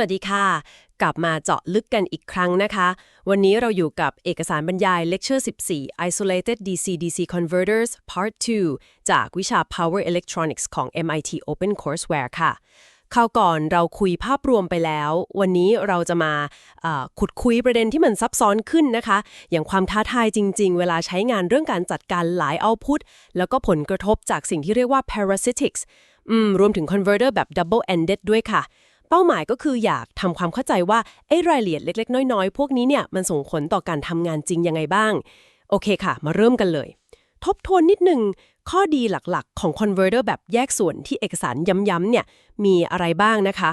วัสดีค่ะ กลับมาเจาะลึกกันอีกครั้งนะคะ วันนี้เราอยู่กับเอกสารบรรยาย Lecture 14 Isolated DC-DC Converters Part 2 จากวิชา Power Electronics ของ MIT Open Courseware ค่ะคราวก่อนเราคุยภาพรวมไปแล้ว วันนี้เราจะมาขุดคุยประเด็นที่มันซับซ้อนขึ้นนะคะ อย่างความท้าทายจริง ๆ เวลาใช้งานเรื่องการจัดการหลาย output แล้วก็ผลกระทบจากสิ่งที่เรียกว่า parasitics รวมถึง converter แบบ double ended ด้วยค่ะ เป้าหมายก็คืออยากทำความเข้าใจว่าไอ้รายละเอียดเล็ก ๆ น้อย ๆ พวกนี้เนี่ยมันส่งผลต่อการทำงานจริงยังไงบ้าง โอเคค่ะ มาเริ่มกันเลย ทบทวนนิดหนึ่งข้อดีหลักๆ ของ converter แบบแยกส่วนที่เอกสารย้ำๆเนี่ยมีอะไรบ้างนะคะ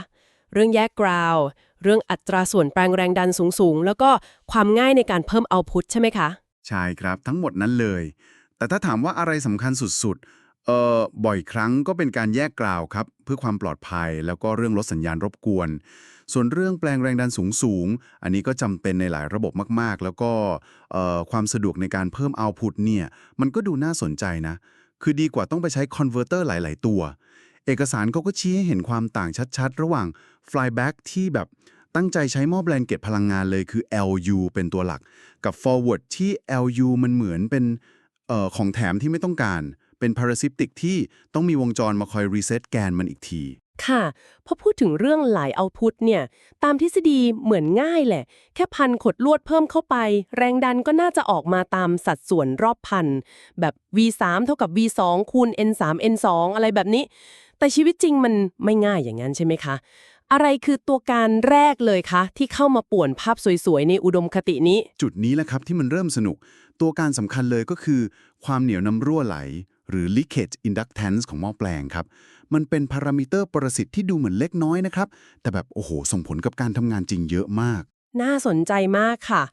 เรื่องแยกกราวเรื่องอัตราส่วนแปลงแรงดันสูงๆ แล้วก็ความง่ายในการเพิ่ม output ใช่ไหมคะ ใช่ครับทั้งหมดนั้นเลย แต่ถ้าถามว่าอะไรสำคัญสุดๆ เอ่อบ่อยครั้งก็เป็นการแยกกล่าวครับ เพื่อความปลอดภัยแล้วก็เรื่องลดสัญญาณรบกวน ส่วนเรื่องแปลงแรงดันสูงๆอันนี้ก็จำเป็นในหลายระบบมากๆ แล้วก็เอ่อความสะดวกในการเพิ่มเอาพุตเนี่ยมันก็ดูน่าสนใจนะ คือดีกว่าต้องไปใช้คอนเวอร์เตอร์หลาย ๆ ตัว เอกสารเขาก็ชี้ให้เห็นความต่างชัดๆ ระหว่าง flyback ที่แบบตั้งใจใช้หม้อแบลนเก็ตพลังงานเลยคือ LU เป็นตัวหลัก กับ forward ที่ LU มันเหมือนเป็นเอ่อของแถมที่ไม่ต้องการ เป็น parasitic ที่ต้องมีวงจรมาคอย reset แกนมันอีกที ค่ะ พอพูดถึงเรื่องหลาย output เนี่ย ตามทฤษฎีเหมือนง่ายแหละ แค่พันขดลวดเพิ่มเข้าไป แรงดันก็น่าจะออกมาตามสัดส่วนรอบพัน แบบ V3 เท่ากับ V2 คูณ N3 N2 อะไรแบบนี้ แต่ชีวิตจริงมันไม่ง่ายอย่างนั้นใช่ไหมคะ อะไรคือตัวการแรกเลยคะที่เข้ามาป่วนภาพสวยๆในอุดมคตินี้ จุดนี้แหละครับที่มันเริ่มสนุก ตัวการสำคัญเลยก็คือ ความเหนียวนำรั่วไหล หรือ leakage inductance ของหม้อแปลงครับ มันเป็นพารามิเตอร์ประสิทธิ์ที่ดูเหมือนเล็กน้อยนะครับ แต่แบบโอ้โห ส่งผลกับการทำงานจริงเยอะมาก น่าสนใจมากค่ะ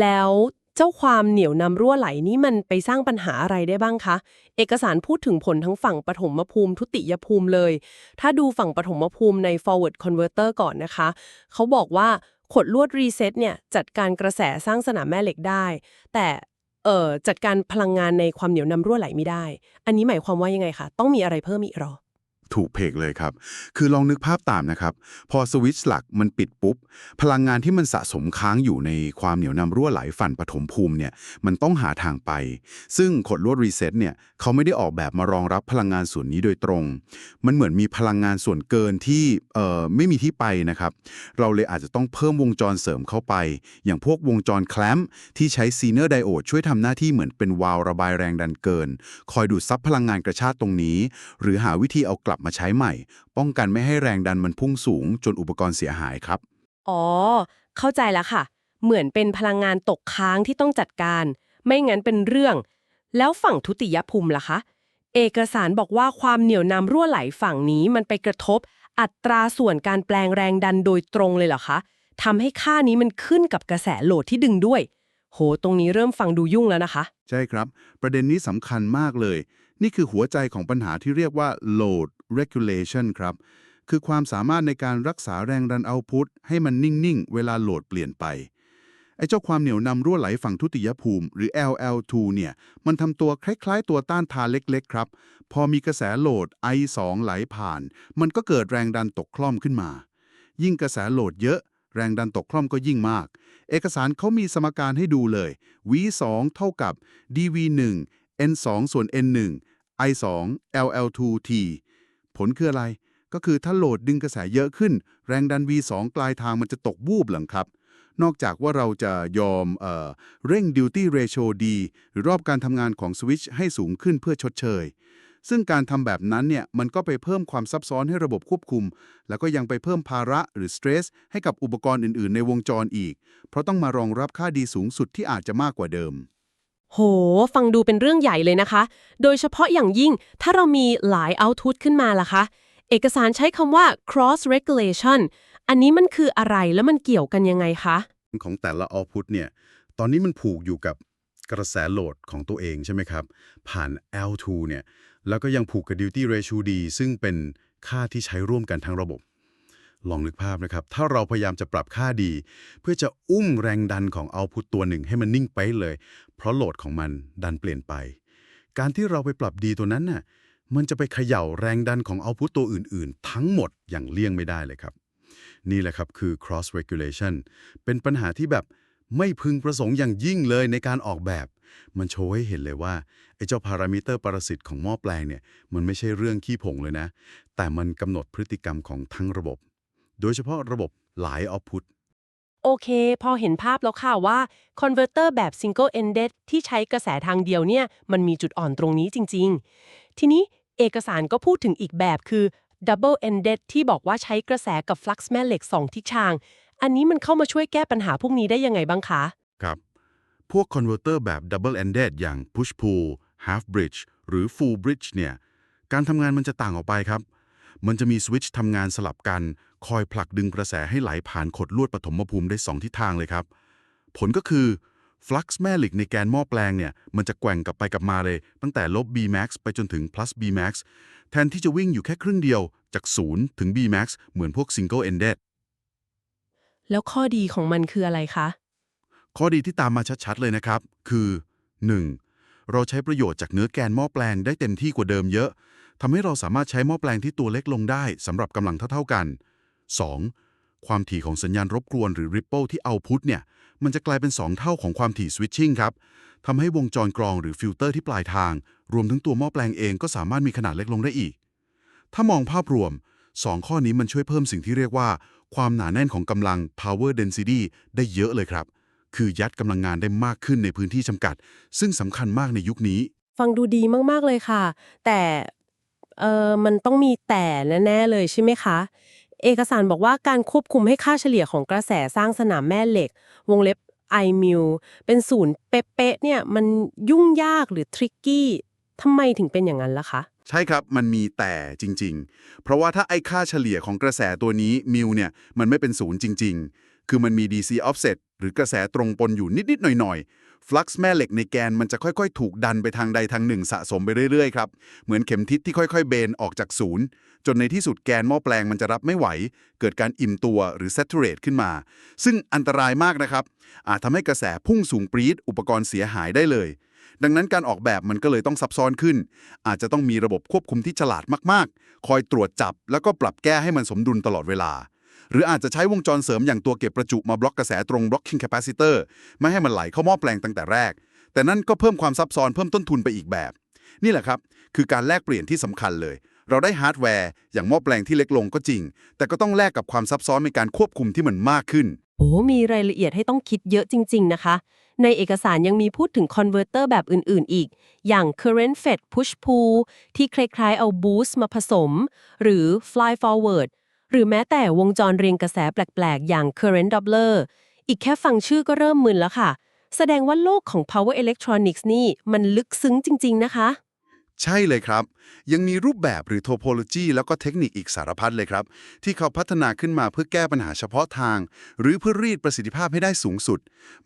แล้วเจ้าความเหนียวนำรั่วไหลนี่มันไปสร้างปัญหาอะไรได้บ้างคะ เอกสารพูดถึงผลทั้งฝั่งปฐมภูมิทุติยภูมิเลย ถ้าดูฝั่งปฐมภูมิใน forward converter ก่อนนะคะ เขาบอกว่าขดลวดรีเซ็ตเนี่ยจัดการกระแสสร้างสนามแม่เหล็กได้ แต่ เอ่อจัดการพลังงานในความเหนียวนำรั่วไหลไม่ได้ อันนี้หมายความว่ายังไงคะ ต้องมีอะไรเพิ่มอีกหรอ ถูกเพกเลยครับ คือลองนึกภาพตามนะครับ พอสวิตช์หลักมันปิดปุ๊บ พลังงานที่มันสะสมค้างอยู่ในความเหนียวนำรั่วไหลฝันปฐมภูมิเนี่ยมันต้องหาทางไป ซึ่งขดลวดรีเซ็ตเนี่ยเขาไม่ได้ออกแบบมารองรับพลังงานส่วนนี้โดยตรง มันเหมือนมีพลังงานส่วนเกินที่เอ่อไม่มีที่ไปนะครับ เราเลยอาจจะต้องเพิ่มวงจรเสริมเข้าไป อย่างพวกวงจรแคลมป์ที่ใช้ซีเนอร์ไดโอดช่วยทำหน้าที่เหมือนเป็นวาล์วระบายแรงดันเกิน คอยดูดซับพลังงานกระชากตรงนี้ หรือหาวิธีเอากลับมาใช้ใหม่ ป้องกันไม่ให้แรงดันมันพุ่งสูงจนอุปกรณ์เสียหายครับ อ๋อ เข้าใจแล้วค่ะ เหมือนเป็นพลังงานตกค้างที่ต้องจัดการ ไม่งั้นเป็นเรื่อง แล้วฝั่งทุติยภูมิล่ะคะ เอกสารบอกว่าความเหนียวนำรั่วไหลฝั่งนี้มันไปกระทบ อัตราส่วนการแปลงแรงดันโดยตรงเลยเหรอคะทำให้ค่านี้มันขึ้นกับกระแสโหลดที่ดึงด้วย โห ตรงนี้เริ่มฟังดูยุ่งแล้วนะคะ ใช่ครับ ประเด็นนี้สำคัญมากเลย นี่คือหัวใจของปัญหาที่เรียกว่า load regulation ครับ คือความสามารถในการรักษาแรงดันเอาพุตให้มันนิ่ง ๆ เวลาโหลดเปลี่ยนไป ไอ้เจ้าความเหนียวนำรั่วไหลฝั่งทุติยภูมิ หรือ LL2 เนี่ย มันทำตัวคล้าย ๆ ตัวต้านทานเล็ก ๆ ครับ พอมีกระแสโหลด I2 ไหลผ่าน มันก็เกิดแรงดันตกคล่อมขึ้นมา ยิ่งกระแสโหลดเยอะแรงดันตกคล่อมก็ยิ่งมาก เอกสารเขามีสมการให้ดูเลย V2 เท่ากับ dV1 N2 ส่วน N1 I2 LL2T ผลคืออะไร ก็คือถ้าโหลดดึงกระแสเยอะขึ้น แรงดัน V2 ปลายทางมันจะตกวูบหลังครับ นอกจากว่าเราจะยอมเอ่อเร่ง duty ratio ดีหรือรอบการทำงานของสวิตช์ให้สูงขึ้นเพื่อชดเชย ซึ่งการทำแบบนั้นเนี่ยมันก็ไปเพิ่มความซับซ้อนให้ระบบควบคุม แล้วก็ยังไปเพิ่มภาระหรือสเตรสให้กับอุปกรณ์อื่น ๆ ในวงจรอีก เพราะต้องมารองรับค่าดีสูงสุดที่อาจจะมากกว่าเดิม โห ฟังดูเป็นเรื่องใหญ่เลยนะคะ โดยเฉพาะอย่างยิ่งถ้าเรามีหลาย output ขึ้นมาล่ะคะ เอกสารใช้คำว่า cross regulation อันนี้มันคืออะไรแล้วมันเกี่ยวกันยังไงคะ ของแต่ละ output เนี่ย ตอนนี้มันผูกอยู่กับกระแสโหลดของตัวเองใช่ไหมครับ ผ่าน L2 เนี่ย แล้วก็ยังผูกกับ duty ratio D ซึ่งเป็นค่าที่ใช้ร่วมกันทั้งระบบ ลองนึกภาพนะครับ ถ้าเราพยายามจะปรับค่าดี เพื่อจะอุ้มแรงดันของ output ตัวหนึ่งให้มันนิ่งไปเลย เพราะโหลดของมันดันเปลี่ยนไป การที่เราไปปรับดีตัวนั้นน่ะมันจะไปเขย่าแรงดันของ output ตัวอื่น ๆ ทั้งหมดอย่างเลี่ยงไม่ได้เลยครับ นี่แหละครับคือ cross regulation เป็นปัญหาที่แบบไม่พึงประสงค์อย่างยิ่งเลยในการออกแบบ มันโชว์ให้เห็นเลยว่าไอ้เจ้าพารามิเตอร์ปรสิตของหม้อแปลงเนี่ยมันไม่ใช่เรื่องขี้ผงเลยนะ แต่มันกำหนดพฤติกรรมของทั้งระบบ โดยเฉพาะระบบหลาย output โอเค พอเห็นภาพแล้วค่ะว่าคอนเวอร์เตอร์แบบ single ended ที่ใช้กระแสทางเดียวเนี่ย มันมีจุดอ่อนตรงนี้จริง ๆ ทีนี้เอกสารก็พูดถึงอีกแบบคือ double ended ที่บอกว่าใช้กระแสกับฟลักซ์แม่เหล็ก 2 ทิศทาง อันนี้มันเข้ามาช่วยแก้ปัญหาพวกนี้ได้ยังไงบ้างคะ ครับ พวกคอนเวอร์เตอร์แบบ double ended อย่าง push pull half bridge หรือ full bridge เนี่ย การทำงานมันจะต่างออกไปครับ มันจะมีสวิตช์ทำงานสลับกัน คอยผลักดึงกระแสให้ไหลผ่านขดลวดปฐมภูมิได้ 2 ทิศทางเลยครับ ผลก็คือฟลักซ์แม่เหล็กในแกนหม้อแปลงเนี่ยมันจะแกว่งกลับไปกลับมาเลย ตั้งแต่ลบ Bmax ไปจนถึง plus Bmax แทนที่จะวิ่งอยู่แค่ครึ่งเดียวจาก 0 ถึง Bmax เหมือนพวก single ended แล้วข้อดีของมันคืออะไรคะ ข้อดีที่ตามมาชัดๆ เลยนะครับ คือ 1. เราใช้ประโยชน์จากเนื้อแกนหม้อแปลงได้เต็มที่กว่าเดิมเยอะทำให้เราสามารถใช้หม้อแปลงที่ตัวเล็กลงได้สำหรับกำลังเท่าๆกัน 2. ความถี่ของสัญญาณรบกวนหรือ ripple ที่เอาพุทเนี่ย มันจะกลายเป็น 2 เท่าของความถี่ switching ครับทำให้วงจรกรองหรือฟิลเตอร์ที่ปลายทาง รวมทั้งตัวหม้อแปลงเองก็สามารถมีขนาดเล็กลงได้อีก ถ้ามองภาพรวม 2 ข้อนี้มันช่วยเพิ่มสิ่งที่เรียกว่า ความหนาแน่นของกำลัง power density ได้เยอะเลยครับ คือยัดกำลังงานได้มากขึ้นในพื้นที่จำกัด ซึ่งสำคัญมากในยุคนี้ ฟังดูดีมากๆเลยค่ะ แต่เออมันต้องมีแต่แน่ๆเลยใช่ไหมคะ เอกสารบอกว่าการควบคุมให้ค่าเฉลี่ยของกระแสสร้างสนามแม่เหล็ก วงเล็บ i m u เป็นศูนย์เป๊ะๆเนี่ยมันยุ่งยากหรือทริกกี้ทำไมถึงเป็นอย่างนั้นล่ะคะ ใช่ครับมันมีแต่จริง ๆ เพราะว่าถ้าไอ้ค่าเฉลี่ยของกระแสตัวนี้มิวเนี่ยมันไม่เป็นศูนย์จริง ๆ คือมันมี DC offset หรือกระแสตรงปนอยู่นิด ๆ หน่อย ๆ ฟลักซ์แม่เหล็กในแกนมันจะค่อยๆ ถูกดันไปทางใดทางหนึ่งสะสมไปเรื่อยๆครับ เหมือนเข็มทิศที่ค่อยๆ เบนออกจากศูนย์ จนในที่สุดแกนหม้อแปลงมันจะรับไม่ไหว เกิดการอิ่มตัวหรือ saturate ขึ้นมา ซึ่งอันตรายมากนะครับ อาจทำให้กระแสพุ่งสูงปรี๊ดอุปกรณ์เสียหายได้เลย ดังนั้นการออกแบบมันก็เลยต้องซับซ้อนขึ้น อาจจะต้องมีระบบควบคุมที่ฉลาดมากๆ คอยตรวจจับแล้วก็ปรับแก้ให้มันสมดุลตลอดเวลา หรืออาจจะใช้วงจรเสริมอย่างตัวเก็บประจุมาบล็อกกระแสตรง blocking capacitor ไม่ให้มันไหลเข้าหม้อแปลงตั้งแต่แรก แต่นั่นก็เพิ่มความซับซ้อนเพิ่มต้นทุนไปอีกแบบ นี่แหละครับ คือการแลกเปลี่ยนที่สำคัญเลย เราได้ฮาร์ดแวร์อย่างหม้อแปลงที่เล็กลงก็จริง แต่ก็ต้องแลกกับความซับซ้อนในการควบคุมที่มันมากขึ้น โอ้ มีรายละเอียดให้ต้องคิดเยอะจริง ๆ นะคะ ในเอกสารยังมีพูดถึงคอนเวอร์เตอร์แบบอื่น ๆ อีก อย่าง current fed push pull ที่คล้ายๆเอา boost มาผสม หรือ fly forward หรือแม้แต่วงจรเรียงกระแสแปลก ๆ อย่าง current doubler อีกแค่ฟังชื่อก็เริ่มมึนแล้วค่ะ แสดงว่าโลกของ power electronics นี่มันลึกซึ้งจริง ๆ นะคะ ใช่เลยครับ ยังมีรูปแบบหรือโทโพโลจีแล้วก็เทคนิคอีกสารพัดเลยครับ ที่เขาพัฒนาขึ้นมาเพื่อแก้ปัญหาเฉพาะทาง หรือเพื่อรีดประสิทธิภาพให้ได้สูงสุด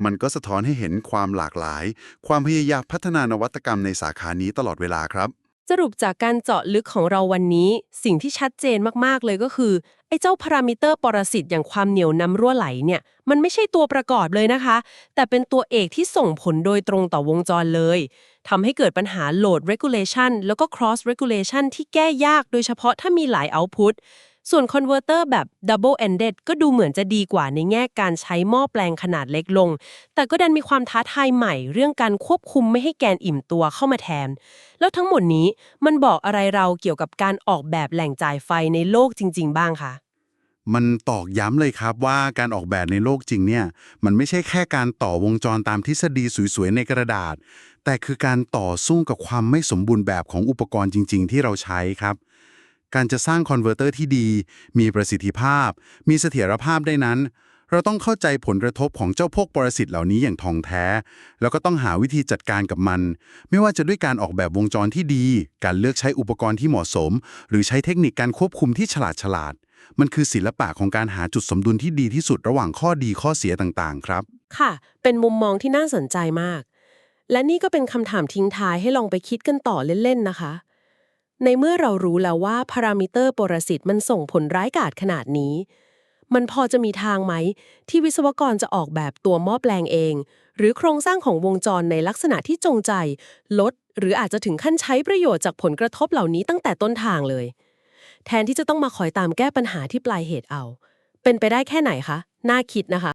มันก็สะท้อนให้เห็นความหลากหลาย ความพยายามพัฒนานวัตกรรมในสาขานี้ตลอดเวลาครับ สรุปจากการเจาะลึกของเราวันนี้ สิ่งที่ชัดเจนมากๆเลยก็คือ ไอ้เจ้าพารามิเตอร์ปรสิตอย่างความเหนียวน้ำรั่วไหลเนี่ย มันไม่ใช่ตัวประกอบเลยนะคะ แต่เป็นตัวเอกที่ส่งผลโดยตรงต่อวงจรเลยทำให้เกิดปัญหาโหลด regulation แล้วก็ cross regulation ที่แก้ยากโดยเฉพาะถ้ามีหลาย output ส่วนคอนเวอร์เตอร์แบบ double ended ก็ดูเหมือนจะดีกว่าในแง่การใช้หม้อแปลงขนาดเล็กลง แต่ก็ดันมีความท้าทายใหม่ เรื่องการควบคุมไม่ให้แกนอิ่มตัวเข้ามาแทน แล้วทั้งหมดนี้มันบอกอะไรเราเกี่ยวกับการออกแบบแหล่งจ่ายไฟในโลกจริง ๆ บ้างคะมันตอกย้ำเลยครับว่าการออกแบบในโลกจริงเนี่ย มันไม่ใช่แค่การต่อวงจรตามทฤษฎีสวยๆในกระดาษ แต่คือการต่อสู้กับความไม่สมบูรณ์แบบของอุปกรณ์จริง ๆ ที่เราใช้ครับ การจะสร้างคอนเวอร์เตอร์ที่ดี มีประสิทธิภาพ มีเสถียรภาพได้นั้น เราต้องเข้าใจผลกระทบของเจ้าพวกปรสิตเหล่านี้อย่างทองแท้ แล้วก็ต้องหาวิธีจัดการกับมัน ไม่ว่าจะด้วยการออกแบบวงจรที่ดี การเลือกใช้อุปกรณ์ที่เหมาะสม หรือใช้เทคนิคการควบคุมที่ฉลาดฉลาด มันคือศิลปะของการหาจุดสมดุลที่ดีที่สุดระหว่างข้อดีข้อเสียต่างๆ ครับ ค่ะ เป็นมุมมองที่น่าสนใจมาก และนี่ก็เป็นคำถามทิ้งท้ายให้ลองไปคิดกันต่อเล่นๆนะคะ ในเมื่อเรารู้แล้วว่าพารามิเตอร์ปรสิตมันส่งผลร้ายกาจขนาดนี้ มันพอจะมีทางไหม ที่วิศวกรจะออกแบบตัวหม้อแปลงเอง หรือโครงสร้างของวงจรในลักษณะที่จงใจ ลด หรืออาจจะถึงขั้นใช้ประโยชน์จากผลกระทบเหล่านี้ตั้งแต่ต้นทางเลย แทนที่จะต้องมาคอยตามแก้ปัญหาที่ปลายเหตุเอา เป็นไปได้แค่ไหนคะ น่าคิดนะคะ